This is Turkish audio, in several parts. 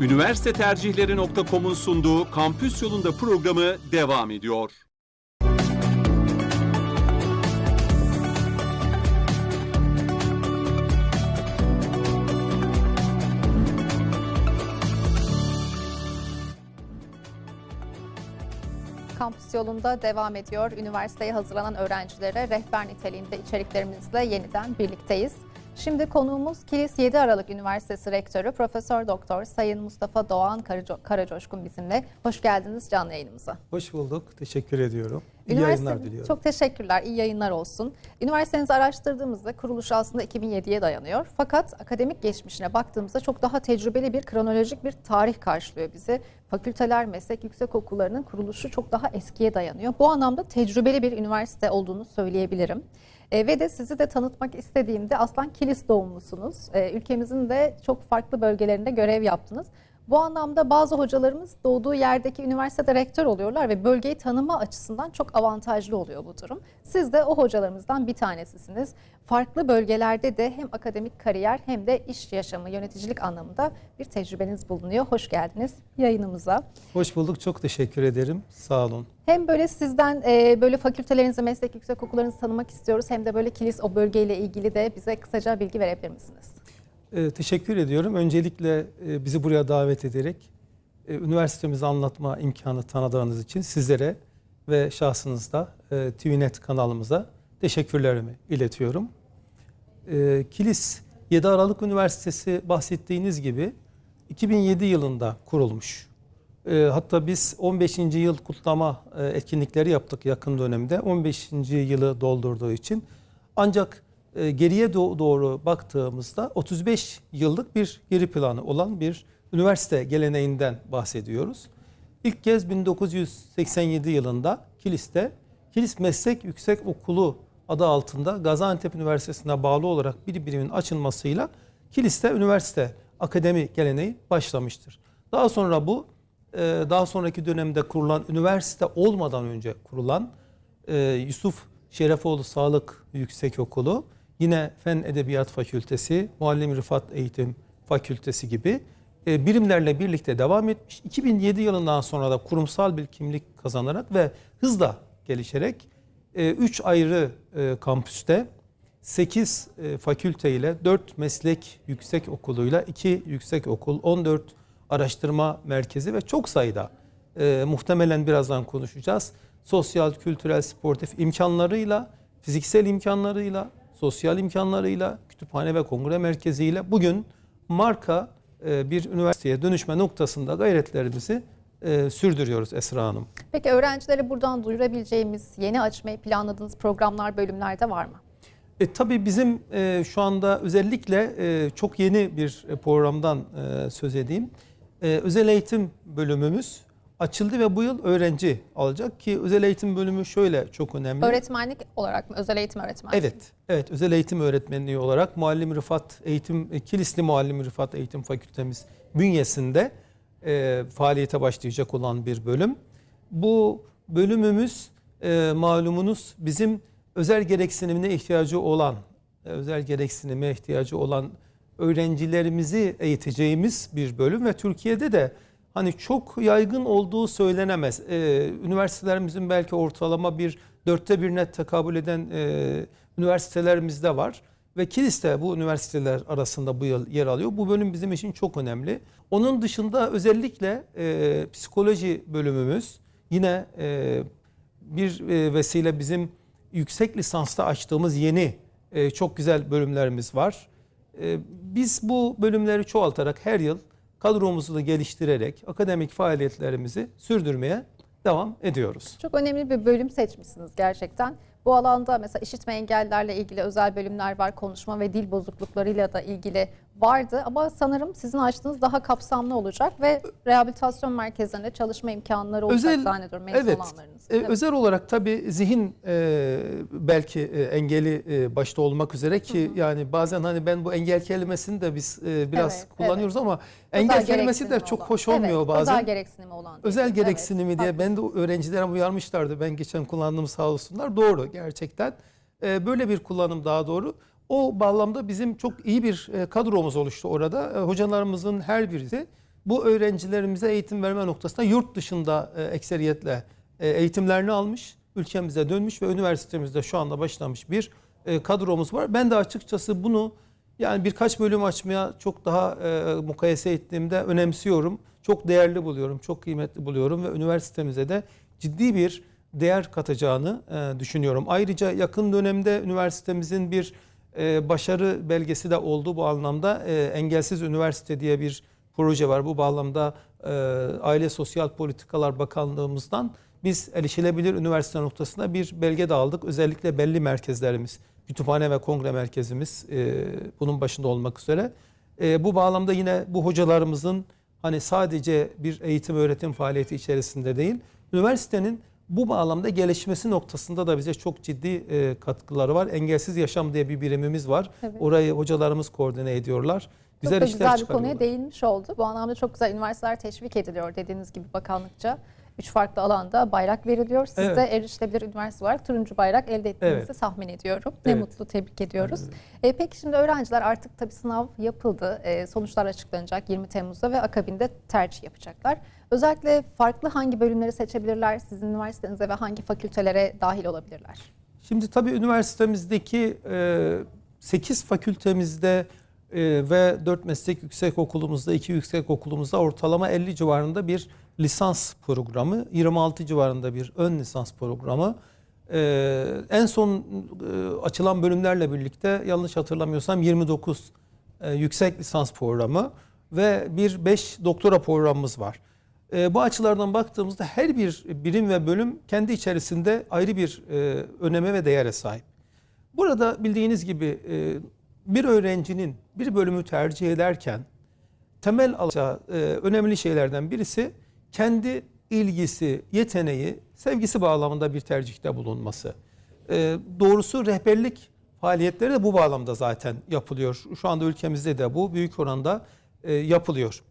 Üniversite tercihleri.com'un sunduğu Kampüs Yolunda programı devam ediyor. Kampüs yolunda devam ediyor. Üniversiteye hazırlanan öğrencilere rehber niteliğinde içeriklerimizle yeniden birlikteyiz. Şimdi konuğumuz Kilis 7 Aralık Üniversitesi Rektörü Profesör Doktor Sayın Mustafa Doğan Karaco- Karacoşkun bizimle. Hoş geldiniz canlı yayınımıza. Hoş bulduk. Teşekkür ediyorum. İyi Üniversite- yayınlar diliyorum. Çok teşekkürler. İyi yayınlar olsun. Üniversitenizi araştırdığımızda kuruluş aslında 2007'ye dayanıyor. Fakat akademik geçmişine baktığımızda çok daha tecrübeli bir kronolojik bir tarih karşılıyor bizi. Fakülteler, meslek yüksekokullarının kuruluşu çok daha eskiye dayanıyor. Bu anlamda tecrübeli bir üniversite olduğunu söyleyebilirim. E, ve de sizi de tanıtmak istediğimde aslan Kilis doğumlusunuz. E, ülkemizin de çok farklı bölgelerinde görev yaptınız. Bu anlamda bazı hocalarımız doğduğu yerdeki üniversitede rektör oluyorlar ve bölgeyi tanıma açısından çok avantajlı oluyor bu durum. Siz de o hocalarımızdan bir tanesisiniz. Farklı bölgelerde de hem akademik kariyer hem de iş yaşamı, yöneticilik anlamında bir tecrübeniz bulunuyor. Hoş geldiniz yayınımıza. Hoş bulduk. Çok teşekkür ederim. Sağ olun. Hem böyle sizden e, böyle fakültelerinizi, meslek yüksekokullarınızı tanımak istiyoruz. Hem de böyle kilis o bölgeyle ilgili de bize kısaca bilgi verebilir misiniz? Ee, teşekkür ediyorum. Öncelikle e, bizi buraya davet ederek e, üniversitemizi anlatma imkanı tanıdığınız için sizlere ve şahsınızda e, TVNet kanalımıza teşekkürlerimi iletiyorum. E, Kilis 7 Aralık Üniversitesi bahsettiğiniz gibi 2007 yılında kurulmuş. E, hatta biz 15. yıl kutlama e, etkinlikleri yaptık yakın dönemde. 15. yılı doldurduğu için. Ancak e, geriye do- doğru baktığımızda 35 yıllık bir geri planı olan bir üniversite geleneğinden bahsediyoruz. İlk kez 1987 yılında Kilis'te Kilis Meslek Yüksek Okulu adı altında Gaziantep Üniversitesi'ne bağlı olarak bir birimin açılmasıyla Kilis'te üniversite akademi geleneği başlamıştır. Daha sonra bu e, daha sonraki dönemde kurulan üniversite olmadan önce kurulan e, Yusuf Şerefoğlu Sağlık Yüksekokulu, yine Fen Edebiyat Fakültesi, Muallim Rıfat Eğitim Fakültesi gibi e, birimlerle birlikte devam etmiş. 2007 yılından sonra da kurumsal bir kimlik kazanarak ve hızla gelişerek 3 ayrı e, kampüste 8 fakülte ile 4 meslek yüksek okuluyla 2 yüksek okul, 14 araştırma merkezi ve çok sayıda e, muhtemelen birazdan konuşacağız. Sosyal, kültürel, sportif imkanlarıyla, fiziksel imkanlarıyla, sosyal imkanlarıyla, kütüphane ve kongre merkeziyle bugün marka e, bir üniversiteye dönüşme noktasında gayretlerimizi e, sürdürüyoruz Esra Hanım. Peki öğrencilere buradan duyurabileceğimiz yeni açmayı planladığınız programlar, bölümlerde var mı? E, tabii bizim e, şu anda özellikle e, çok yeni bir programdan e, söz edeyim. E, özel eğitim bölümümüz açıldı ve bu yıl öğrenci alacak ki özel eğitim bölümü şöyle çok önemli. Öğretmenlik olarak mı? Özel eğitim öğretmenliği. Evet, evet özel eğitim öğretmenliği olarak Muallim Rıfat Eğitim e, Kilisli Muallim Rıfat Eğitim Fakültemiz bünyesinde e, faaliyete başlayacak olan bir bölüm. Bu bölümümüz e, malumunuz bizim özel gereksinimine ihtiyacı olan, e, özel gereksinime ihtiyacı olan öğrencilerimizi eğiteceğimiz bir bölüm ve Türkiye'de de hani çok yaygın olduğu söylenemez. Ee, üniversitelerimizin belki ortalama bir dörtte birine tekabül eden e, üniversitelerimiz de var. Ve Kilis de bu üniversiteler arasında bu yıl yer alıyor. Bu bölüm bizim için çok önemli. Onun dışında özellikle e, psikoloji bölümümüz yine e, bir e, vesile bizim yüksek lisansta açtığımız yeni e, çok güzel bölümlerimiz var. E, biz bu bölümleri çoğaltarak her yıl kadromuzu da geliştirerek akademik faaliyetlerimizi sürdürmeye devam ediyoruz. Çok önemli bir bölüm seçmişsiniz gerçekten. Bu alanda mesela işitme engellilerle ilgili özel bölümler var. Konuşma ve dil bozukluklarıyla da ilgili vardı. Ama sanırım sizin açtığınız daha kapsamlı olacak ve rehabilitasyon merkezlerinde çalışma imkanları olacak Özel- zannediyorum mezun evet. olanlarınız. E, özel olarak tabii zihin e, belki e, engeli e, başta olmak üzere ki yani bazen hani ben bu engel kelimesini de biz e, biraz Evet, kullanıyoruz ama Özel engel kelimesi de çok olan. hoş olmuyor Evet, bazen. Özel gereksinimi olan. Özel Evet, gereksinimi diye haklısınız. ben de öğrencilere uyarmışlardı. Ben geçen kullandığım sağ olsunlar. Doğru gerçekten. Ee, böyle bir kullanım daha doğru. O bağlamda bizim çok iyi bir e, kadromuz oluştu orada. E, Hocalarımızın her birisi bu öğrencilerimize eğitim verme noktasında yurt dışında e, ekseriyetle eğitimlerini almış, ülkemize dönmüş ve üniversitemizde şu anda başlamış bir kadromuz var. Ben de açıkçası bunu yani birkaç bölüm açmaya çok daha e, mukayese ettiğimde önemsiyorum. Çok değerli buluyorum, çok kıymetli buluyorum ve üniversitemize de ciddi bir değer katacağını e, düşünüyorum. Ayrıca yakın dönemde üniversitemizin bir başarı belgesi de oldu bu anlamda. E, Engelsiz Üniversite diye bir proje var. Bu bağlamda e, Aile Sosyal Politikalar Bakanlığımızdan biz erişilebilir üniversite noktasında bir belge de aldık. Özellikle belli merkezlerimiz, kütüphane ve kongre merkezimiz e, bunun başında olmak üzere. E, bu bağlamda yine bu hocalarımızın hani sadece bir eğitim öğretim faaliyeti içerisinde değil, üniversitenin bu bağlamda gelişmesi noktasında da bize çok ciddi e, katkıları var. Engelsiz Yaşam diye bir birimimiz var. Evet. Orayı hocalarımız koordine ediyorlar. Güzel çok da işler güzel bir konuya değinmiş oldu. Bu anlamda çok güzel üniversiteler teşvik ediliyor dediğiniz gibi bakanlıkça. Üç farklı alanda bayrak veriliyor. Siz Evet. de erişilebilir üniversite olarak turuncu bayrak elde ettiğinizi Evet. tahmin ediyorum. Ne Evet. mutlu tebrik ediyoruz. E, peki şimdi öğrenciler artık tabii sınav yapıldı. E, sonuçlar açıklanacak 20 Temmuz'da ve akabinde tercih yapacaklar. Özellikle farklı hangi bölümleri seçebilirler sizin üniversitenize ve hangi fakültelere dahil olabilirler? Şimdi tabii üniversitemizdeki 8 fakültemizde e, ve 4 meslek yüksek okulumuzda, 2 yüksek okulumuzda ortalama 50 civarında bir lisans programı, 26 civarında bir ön lisans programı. E, en son e, açılan bölümlerle birlikte yanlış hatırlamıyorsam 29 e, yüksek lisans programı ve bir 5 doktora programımız var. E, bu açılardan baktığımızda her bir birim ve bölüm kendi içerisinde ayrı bir e, öneme ve değere sahip. Burada bildiğiniz gibi e, bir öğrencinin bir bölümü tercih ederken temel alacağı e, önemli şeylerden birisi kendi ilgisi, yeteneği, sevgisi bağlamında bir tercihte bulunması. E, doğrusu rehberlik faaliyetleri de bu bağlamda zaten yapılıyor. Şu anda ülkemizde de bu büyük oranda e, yapılıyor.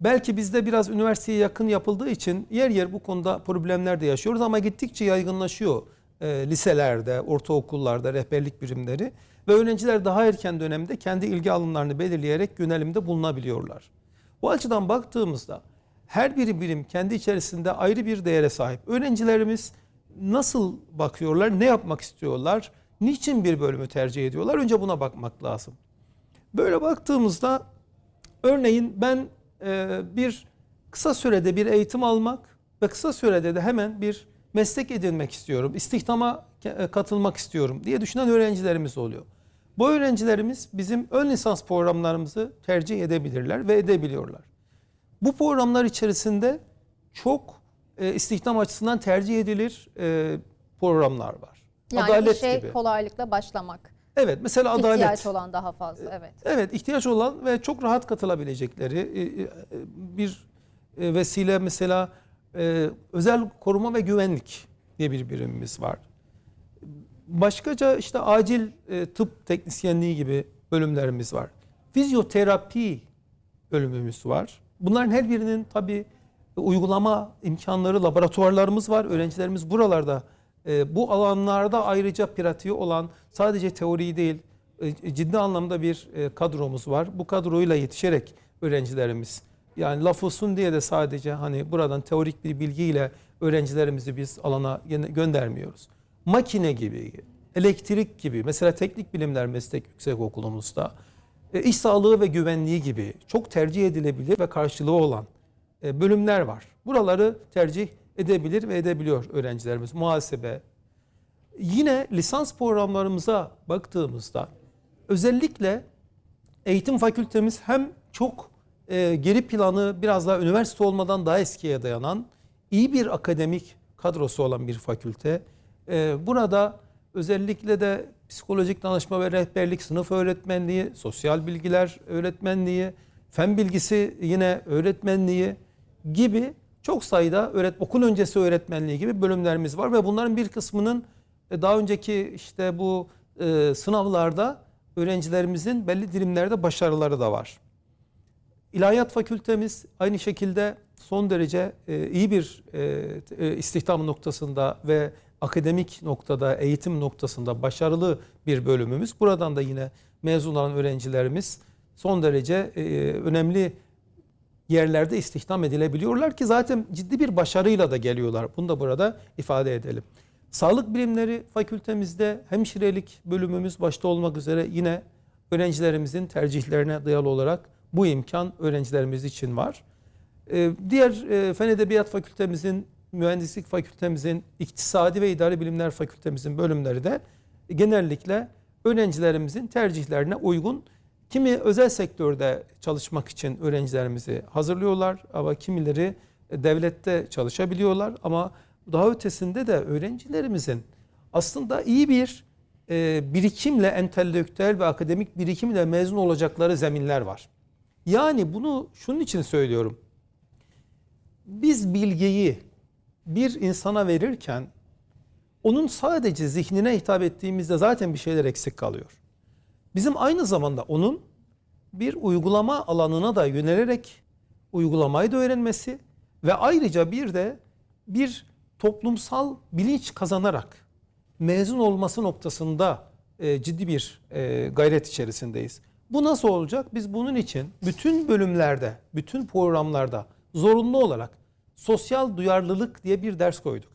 Belki bizde biraz üniversiteye yakın yapıldığı için yer yer bu konuda problemler de yaşıyoruz ama gittikçe yaygınlaşıyor e, liselerde, ortaokullarda rehberlik birimleri ve öğrenciler daha erken dönemde kendi ilgi alanlarını belirleyerek yönelimde bulunabiliyorlar. Bu açıdan baktığımızda her bir birim kendi içerisinde ayrı bir değere sahip. Öğrencilerimiz nasıl bakıyorlar, ne yapmak istiyorlar, niçin bir bölümü tercih ediyorlar? Önce buna bakmak lazım. Böyle baktığımızda örneğin ben e, bir kısa sürede bir eğitim almak ve kısa sürede de hemen bir meslek edinmek istiyorum, istihdama ke- katılmak istiyorum diye düşünen öğrencilerimiz oluyor. Bu öğrencilerimiz bizim ön lisans programlarımızı tercih edebilirler ve edebiliyorlar. Bu programlar içerisinde çok e, istihdam açısından tercih edilir e, programlar var. Yani adalet işe gibi. kolaylıkla başlamak. Evet mesela adalet. İhtiyaç olan daha fazla evet. Evet ihtiyaç olan ve çok rahat katılabilecekleri e, e, bir e, vesile mesela e, özel koruma ve güvenlik diye bir birimimiz var. Başkaca işte acil e, tıp teknisyenliği gibi bölümlerimiz var. Fizyoterapi bölümümüz var. Bunların her birinin tabii uygulama imkanları, laboratuvarlarımız var. Öğrencilerimiz buralarda e, bu alanlarda ayrıca pratiği olan sadece teoriyi değil e, ciddi anlamda bir e, kadromuz var. Bu kadroyla yetişerek öğrencilerimiz yani laf olsun diye de sadece hani buradan teorik bir bilgiyle öğrencilerimizi biz alana göndermiyoruz. Makine gibi, elektrik gibi mesela teknik bilimler meslek yüksek okulumuzda e, iş sağlığı ve güvenliği gibi çok tercih edilebilir ve karşılığı olan e, bölümler var. Buraları tercih edebilir ve edebiliyor öğrencilerimiz. Muhasebe. Yine lisans programlarımıza baktığımızda özellikle eğitim fakültemiz hem çok e, geri planı biraz daha üniversite olmadan daha eskiye dayanan iyi bir akademik kadrosu olan bir fakülte. E, burada özellikle de psikolojik danışma ve rehberlik, sınıf öğretmenliği, sosyal bilgiler öğretmenliği, fen bilgisi yine öğretmenliği gibi çok sayıda öğret okul öncesi öğretmenliği gibi bölümlerimiz var ve bunların bir kısmının e, daha önceki işte bu e, sınavlarda öğrencilerimizin belli dilimlerde başarıları da var. İlahiyat Fakültemiz aynı şekilde son derece e, iyi bir e, e, istihdam noktasında ve akademik noktada, eğitim noktasında başarılı bir bölümümüz. Buradan da yine mezun olan öğrencilerimiz son derece e, önemli yerlerde istihdam edilebiliyorlar ki zaten ciddi bir başarıyla da geliyorlar. Bunu da burada ifade edelim. Sağlık bilimleri fakültemizde hemşirelik bölümümüz başta olmak üzere yine öğrencilerimizin tercihlerine dayalı olarak bu imkan öğrencilerimiz için var. Ee, Diğer e, Fen Edebiyat Fakültemizin, Mühendislik Fakültemizin, İktisadi ve İdari Bilimler Fakültemizin bölümleri de genellikle öğrencilerimizin tercihlerine uygun. Kimi özel sektörde çalışmak için öğrencilerimizi hazırlıyorlar ama kimileri devlette çalışabiliyorlar ama daha ötesinde de öğrencilerimizin aslında iyi bir e, birikimle, entelektüel ve akademik birikimle mezun olacakları zeminler var. Yani bunu şunun için söylüyorum. Biz bilgiyi bir insana verirken onun sadece zihnine hitap ettiğimizde zaten bir şeyler eksik kalıyor. Bizim aynı zamanda onun bir uygulama alanına da yönelerek uygulamayı da öğrenmesi ve ayrıca bir de bir toplumsal bilinç kazanarak mezun olması noktasında e, ciddi bir e, gayret içerisindeyiz. Bu nasıl olacak? Biz bunun için bütün bölümlerde, bütün programlarda zorunlu olarak sosyal duyarlılık diye bir ders koyduk.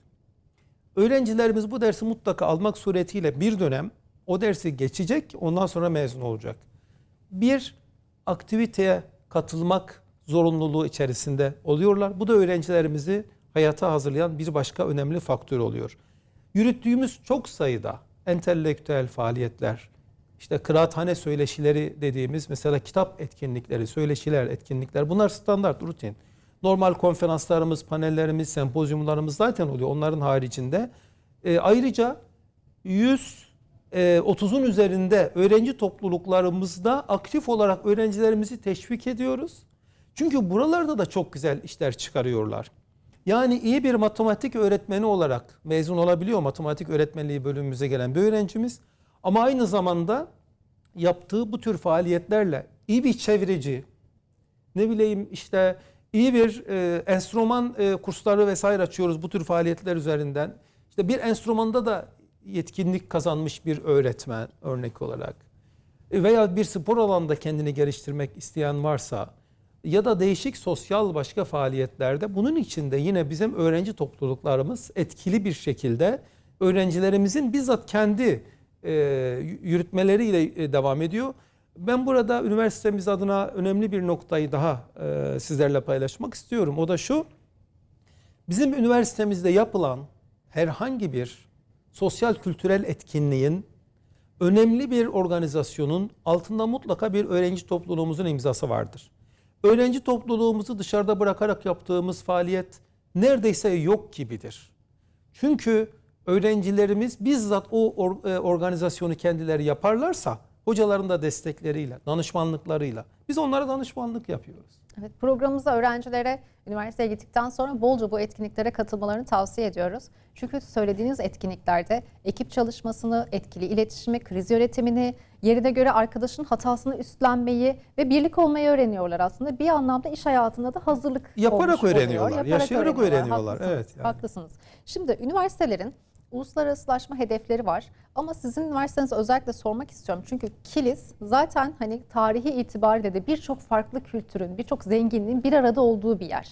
Öğrencilerimiz bu dersi mutlaka almak suretiyle bir dönem o dersi geçecek, ondan sonra mezun olacak. Bir aktiviteye katılmak zorunluluğu içerisinde oluyorlar. Bu da öğrencilerimizi hayata hazırlayan bir başka önemli faktör oluyor. Yürüttüğümüz çok sayıda entelektüel faaliyetler, işte kıraathane söyleşileri dediğimiz mesela kitap etkinlikleri, söyleşiler, etkinlikler bunlar standart, rutin. Normal konferanslarımız, panellerimiz, sempozyumlarımız zaten oluyor onların haricinde. E, ayrıca 100 e, 30'un üzerinde öğrenci topluluklarımızda aktif olarak öğrencilerimizi teşvik ediyoruz. Çünkü buralarda da çok güzel işler çıkarıyorlar. Yani iyi bir matematik öğretmeni olarak mezun olabiliyor matematik öğretmenliği bölümümüze gelen bir öğrencimiz. Ama aynı zamanda yaptığı bu tür faaliyetlerle iyi bir çevreci, ne bileyim işte iyi bir e, enstrüman e, kursları vesaire açıyoruz bu tür faaliyetler üzerinden. İşte bir enstrümanda da yetkinlik kazanmış bir öğretmen örnek olarak E, veya bir spor alanında kendini geliştirmek isteyen varsa ya da değişik sosyal başka faaliyetlerde bunun içinde yine bizim öğrenci topluluklarımız etkili bir şekilde öğrencilerimizin bizzat kendi e, yürütmeleriyle e, devam ediyor. Ben burada üniversitemiz adına önemli bir noktayı daha e, sizlerle paylaşmak istiyorum. O da şu. Bizim üniversitemizde yapılan herhangi bir sosyal kültürel etkinliğin önemli bir organizasyonun altında mutlaka bir öğrenci topluluğumuzun imzası vardır. Öğrenci topluluğumuzu dışarıda bırakarak yaptığımız faaliyet neredeyse yok gibidir. Çünkü öğrencilerimiz bizzat o e, organizasyonu kendileri yaparlarsa hocaların da destekleriyle, danışmanlıklarıyla biz onlara danışmanlık yapıyoruz. Evet, programımızda öğrencilere üniversiteye gittikten sonra bolca bu etkinliklere katılmalarını tavsiye ediyoruz. Çünkü söylediğiniz etkinliklerde ekip çalışmasını, etkili iletişimi, kriz yönetimini, yerine göre arkadaşın hatasını üstlenmeyi ve birlik olmayı öğreniyorlar aslında. Bir anlamda iş hayatında da hazırlık Yaparak olmuş oluyor. öğreniyorlar, yaşayarak öğreniyorlar. Haklısınız, Evet, yani. Haklısınız. Şimdi üniversitelerin uluslararasılaşma hedefleri var. Ama sizin üniversitenize özellikle sormak istiyorum. Çünkü Kilis zaten hani tarihi itibariyle de birçok farklı kültürün, birçok zenginliğin bir arada olduğu bir yer.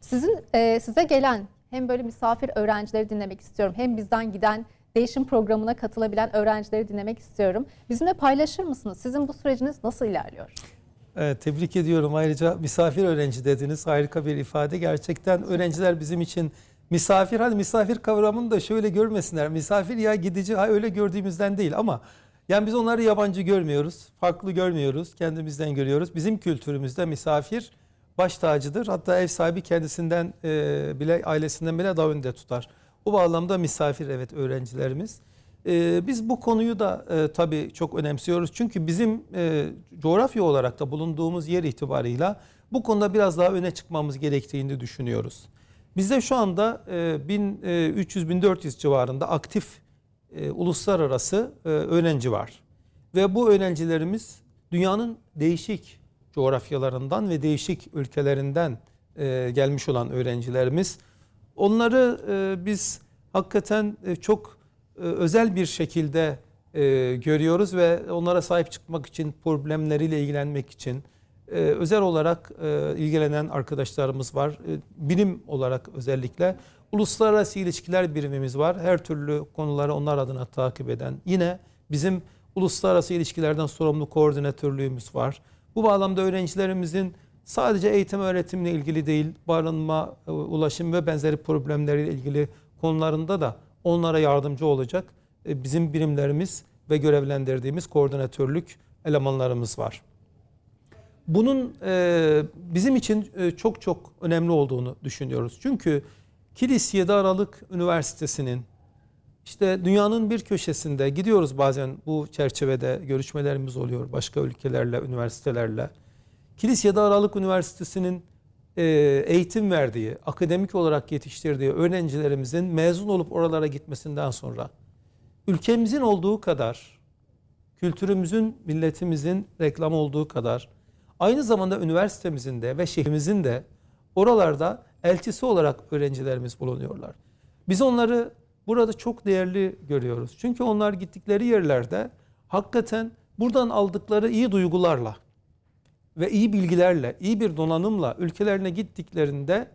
Sizin e, size gelen hem böyle misafir öğrencileri dinlemek istiyorum. Hem bizden giden değişim programına katılabilen öğrencileri dinlemek istiyorum. Bizimle paylaşır mısınız? Sizin bu süreciniz nasıl ilerliyor? Evet, tebrik ediyorum. Ayrıca misafir öğrenci dediniz. Harika bir ifade. Gerçekten öğrenciler bizim için misafir. Hadi misafir kavramını da şöyle görmesinler. Misafir ya gidici ha öyle gördüğümüzden değil ama yani biz onları yabancı görmüyoruz. Farklı görmüyoruz. Kendimizden görüyoruz. Bizim kültürümüzde misafir baş tacıdır. Hatta ev sahibi kendisinden e, bile ailesinden bile daha önde tutar. O bağlamda misafir evet öğrencilerimiz. E, biz bu konuyu da e, tabii çok önemsiyoruz. Çünkü bizim e, coğrafya olarak da bulunduğumuz yer itibarıyla bu konuda biraz daha öne çıkmamız gerektiğini düşünüyoruz. Bizde şu anda e, 1300-1400 civarında aktif e, uluslararası e, öğrenci var. Ve bu öğrencilerimiz dünyanın değişik coğrafyalarından ve değişik ülkelerinden e, gelmiş olan öğrencilerimiz. Onları e, biz hakikaten e, çok e, özel bir şekilde e, görüyoruz ve onlara sahip çıkmak için, problemleriyle ilgilenmek için e, özel olarak e, ilgilenen arkadaşlarımız var. E, bilim olarak özellikle uluslararası ilişkiler birimimiz var. Her türlü konuları onlar adına takip eden. Yine bizim uluslararası ilişkilerden sorumlu koordinatörlüğümüz var. Bu bağlamda öğrencilerimizin sadece eğitim öğretimle ilgili değil, barınma, e, ulaşım ve benzeri problemleriyle ilgili konularında da onlara yardımcı olacak e, bizim birimlerimiz ve görevlendirdiğimiz koordinatörlük elemanlarımız var. Bunun e, bizim için e, çok çok önemli olduğunu düşünüyoruz. Çünkü Kilis 7 Aralık Üniversitesi'nin işte dünyanın bir köşesinde gidiyoruz bazen bu çerçevede görüşmelerimiz oluyor başka ülkelerle, üniversitelerle. Kilis 7 Aralık Üniversitesi'nin e, eğitim verdiği, akademik olarak yetiştirdiği öğrencilerimizin mezun olup oralara gitmesinden sonra ülkemizin olduğu kadar, kültürümüzün, milletimizin reklam olduğu kadar aynı zamanda üniversitemizin de ve şehrimizin de oralarda elçisi olarak öğrencilerimiz bulunuyorlar. Biz onları burada çok değerli görüyoruz. Çünkü onlar gittikleri yerlerde hakikaten buradan aldıkları iyi duygularla ve iyi bilgilerle, iyi bir donanımla ülkelerine gittiklerinde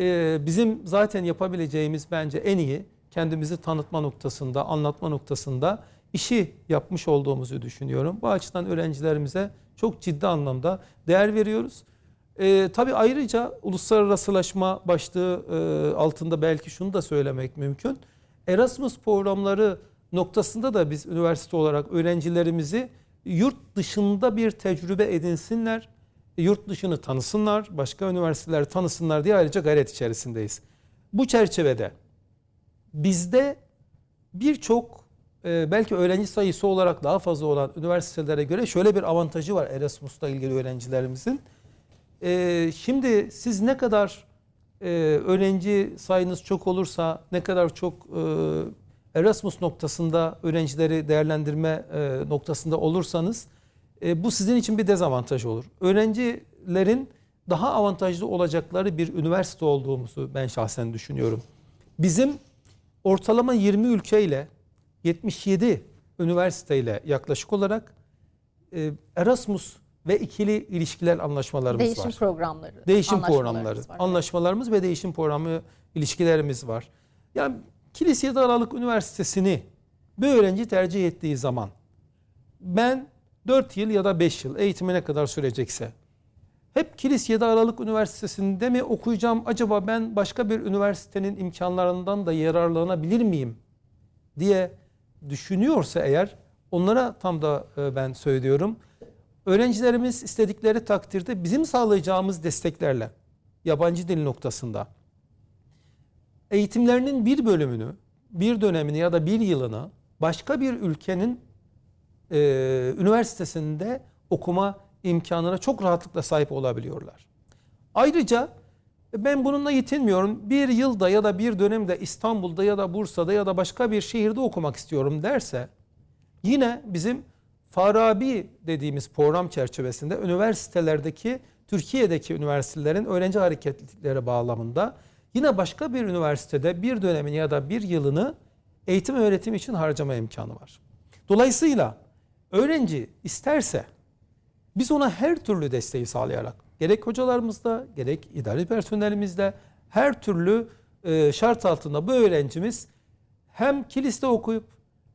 e, bizim zaten yapabileceğimiz bence en iyi kendimizi tanıtma noktasında, anlatma noktasında işi yapmış olduğumuzu düşünüyorum. Bu açıdan öğrencilerimize çok ciddi anlamda değer veriyoruz. E, tabii ayrıca uluslararasılaşma başlığı e, altında belki şunu da söylemek mümkün. Erasmus programları noktasında da biz üniversite olarak öğrencilerimizi yurt dışında bir tecrübe edinsinler, yurt dışını tanısınlar, başka üniversiteler tanısınlar diye ayrıca gayret içerisindeyiz. Bu çerçevede bizde birçok e, belki öğrenci sayısı olarak daha fazla olan üniversitelere göre şöyle bir avantajı var Erasmus'la ilgili öğrencilerimizin. E, şimdi siz ne kadar e, öğrenci sayınız çok olursa, ne kadar çok e, Erasmus noktasında öğrencileri değerlendirme e, noktasında olursanız bu sizin için bir dezavantaj olur. Öğrencilerin daha avantajlı olacakları bir üniversite olduğumuzu ben şahsen düşünüyorum. Bizim ortalama 20 ülkeyle 77 üniversiteyle yaklaşık olarak e, Erasmus ve ikili ilişkiler anlaşmalarımız Değişim var. programları. Değişim programları, var. Evet. anlaşmalarımız ve değişim programı ilişkilerimiz var. Yani Kilis 7 Aralık Üniversitesi'ni bir öğrenci tercih ettiği zaman ben 4 yıl ya da 5 yıl eğitimi ne kadar sürecekse hep Kilis 7 Aralık Üniversitesi'nde mi okuyacağım acaba ben başka bir üniversitenin imkanlarından da yararlanabilir miyim diye düşünüyorsa eğer onlara tam da e, ben söylüyorum. Öğrencilerimiz istedikleri takdirde bizim sağlayacağımız desteklerle yabancı dil noktasında eğitimlerinin bir bölümünü, bir dönemini ya da bir yılını başka bir ülkenin e, üniversitesinde okuma imkanına çok rahatlıkla sahip olabiliyorlar. Ayrıca ben bununla yetinmiyorum. Bir yılda ya da bir dönemde İstanbul'da ya da Bursa'da ya da başka bir şehirde okumak istiyorum derse yine bizim Farabi dediğimiz program çerçevesinde üniversitelerdeki Türkiye'deki üniversitelerin öğrenci hareketlilikleri bağlamında yine başka bir üniversitede bir dönemini ya da bir yılını eğitim öğretim için harcama imkanı var. Dolayısıyla öğrenci isterse biz ona her türlü desteği sağlayarak gerek hocalarımızda gerek idari personelimizde her türlü e, şart altında bu öğrencimiz hem kiliste okuyup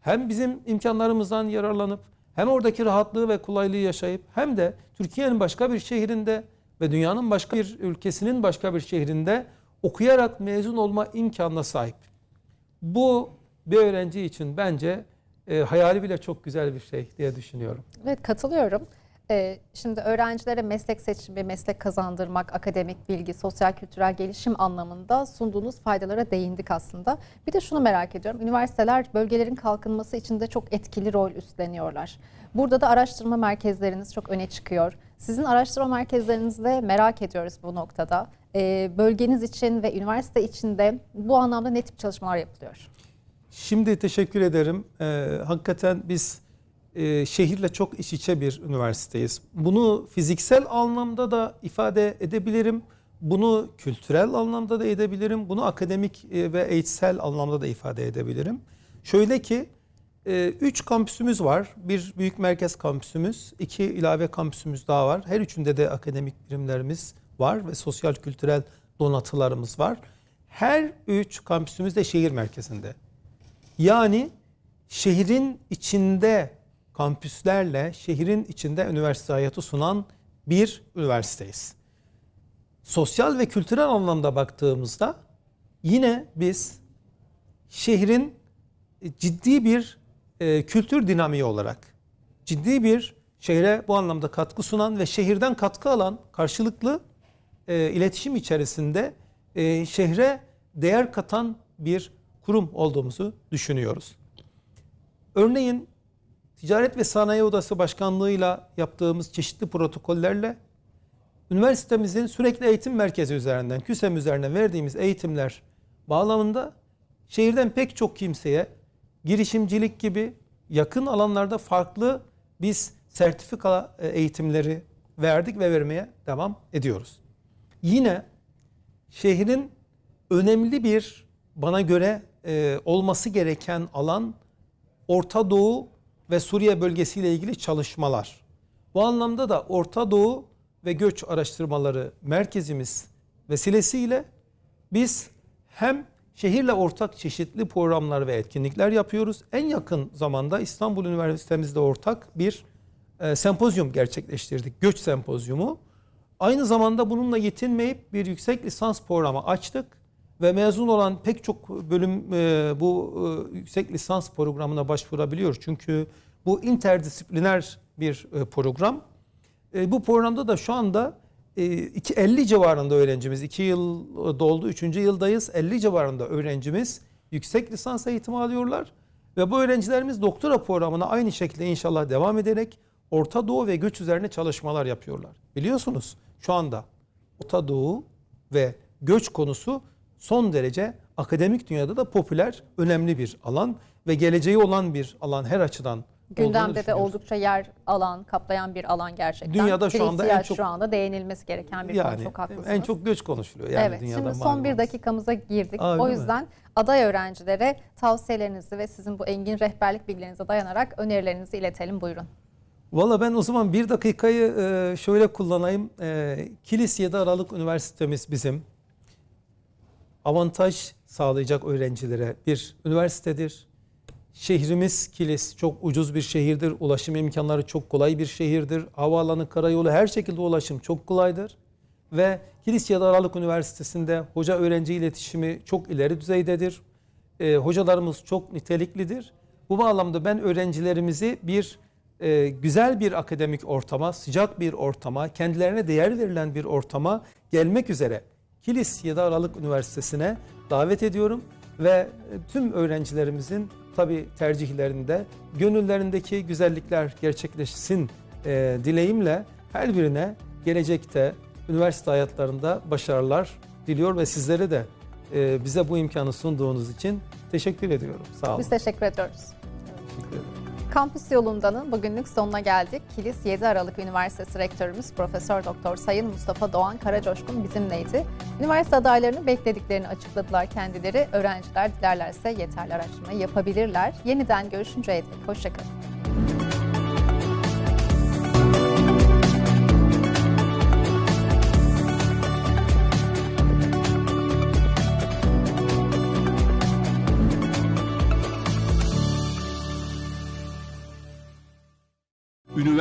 hem bizim imkanlarımızdan yararlanıp hem oradaki rahatlığı ve kolaylığı yaşayıp hem de Türkiye'nin başka bir şehrinde ve dünyanın başka bir ülkesinin başka bir şehrinde okuyarak mezun olma imkanına sahip. Bu bir öğrenci için bence e, hayali bile çok güzel bir şey diye düşünüyorum. Evet katılıyorum. Ee, şimdi öğrencilere meslek seçimi, meslek kazandırmak, akademik bilgi, sosyal kültürel gelişim anlamında sunduğunuz faydalara değindik aslında. Bir de şunu merak ediyorum. Üniversiteler bölgelerin kalkınması için de çok etkili rol üstleniyorlar. Burada da araştırma merkezleriniz çok öne çıkıyor. Sizin araştırma merkezlerinizde merak ediyoruz bu noktada. Ee, bölgeniz için ve üniversite için de bu anlamda ne tip çalışmalar yapılıyor? Şimdi teşekkür ederim. Ee, hakikaten biz e, şehirle çok iç içe bir üniversiteyiz. Bunu fiziksel anlamda da ifade edebilirim. Bunu kültürel anlamda da edebilirim. Bunu akademik e, ve eğitsel anlamda da ifade edebilirim. Şöyle ki Ee, Üç kampüsümüz var. Bir büyük merkez kampüsümüz, iki ilave kampüsümüz daha var. Her üçünde de akademik birimlerimiz var ve sosyal kültürel donatılarımız var. Her üç kampüsümüz de şehir merkezinde. Yani şehrin içinde kampüslerle şehrin içinde üniversite hayatı sunan bir üniversiteyiz. Sosyal ve kültürel anlamda baktığımızda yine biz şehrin ciddi bir e, kültür dinamiği olarak ciddi bir şehre bu anlamda katkı sunan ve şehirden katkı alan karşılıklı e, iletişim içerisinde e, şehre değer katan bir kurum olduğumuzu düşünüyoruz. Örneğin Ticaret ve Sanayi Odası Başkanlığı'yla yaptığımız çeşitli protokollerle üniversitemizin sürekli eğitim merkezi üzerinden, KÜSEM üzerinden verdiğimiz eğitimler bağlamında şehirden pek çok kimseye girişimcilik gibi yakın alanlarda farklı biz sertifika e, eğitimleri verdik ve vermeye devam ediyoruz. Yine şehrin önemli bir bana göre e, olması gereken alan Orta Doğu ve Suriye bölgesiyle ilgili çalışmalar. Bu anlamda da Orta Doğu ve Göç Araştırmaları Merkezimiz vesilesiyle biz hem şehirle ortak çeşitli programlar ve etkinlikler yapıyoruz. En yakın zamanda İstanbul Üniversitemizde ortak bir e, sempozyum gerçekleştirdik. Göç sempozyumu. Aynı zamanda bununla yetinmeyip bir yüksek lisans programı açtık ve mezun olan pek çok bölüm e, bu e, yüksek lisans programına başvurabiliyor. Çünkü bu interdisipliner bir e, program. E, bu programda da şu anda e, iki- 50 civarında öğrencimiz, 2 yıl doldu, 3. yıldayız. 50 civarında öğrencimiz yüksek lisans eğitimi alıyorlar. Ve bu öğrencilerimiz doktora programına aynı şekilde inşallah devam ederek Orta Doğu ve göç üzerine çalışmalar yapıyorlar. Biliyorsunuz şu anda Orta Doğu ve göç konusu son derece akademik dünyada da popüler, önemli bir alan ve geleceği olan bir alan her açıdan. Gündemde de oldukça yer alan, kaplayan bir alan gerçekten. Dünyada şu anda en çok- şu anda değinilmesi gereken bir yani konu. Çok haklısınız. en çok göç konuşuluyor yani evet, dünyada şimdi son bir dakikamıza girdik. Aa, o mi? yüzden aday öğrencilere tavsiyelerinizi ve sizin bu engin rehberlik bilgilerinize dayanarak önerilerinizi iletelim. Buyurun. Valla ben o zaman bir dakikayı e, şöyle kullanayım. E, Kilis 7 Aralık Üniversitemiz bizim. Avantaj sağlayacak öğrencilere bir üniversitedir. Şehrimiz Kilis çok ucuz bir şehirdir. Ulaşım imkanları çok kolay bir şehirdir. Havaalanı, karayolu her şekilde ulaşım çok kolaydır. Ve Kilis 7 Aralık Üniversitesi'nde hoca öğrenci iletişimi çok ileri düzeydedir. E, hocalarımız çok niteliklidir. Bu bağlamda ben öğrencilerimizi bir e, güzel bir akademik ortama, sıcak bir ortama, kendilerine değer verilen bir ortama gelmek üzere Kilis 7 Aralık Üniversitesi'ne davet ediyorum ve e, tüm öğrencilerimizin tabi tercihlerinde gönüllerindeki güzellikler gerçekleşsin e, dileğimle her birine gelecekte üniversite hayatlarında başarılar diliyor ve sizlere de e, bize bu imkanı sunduğunuz için teşekkür ediyorum. Sağ olun. Biz teşekkür ediyoruz. Teşekkür ederim. Kampüs yolundanın bugünlük sonuna geldik. Kilis 7 Aralık Üniversitesi Rektörümüz Profesör Doktor Sayın Mustafa Doğan Karacoşkun bizimleydi. Üniversite adaylarını beklediklerini açıkladılar kendileri. Öğrenciler dilerlerse yeterli araştırmayı yapabilirler. Yeniden görüşünceye dek hoşçakalın.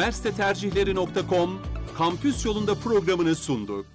Üniversite tercihleri.com kampüs yolunda programını sundu.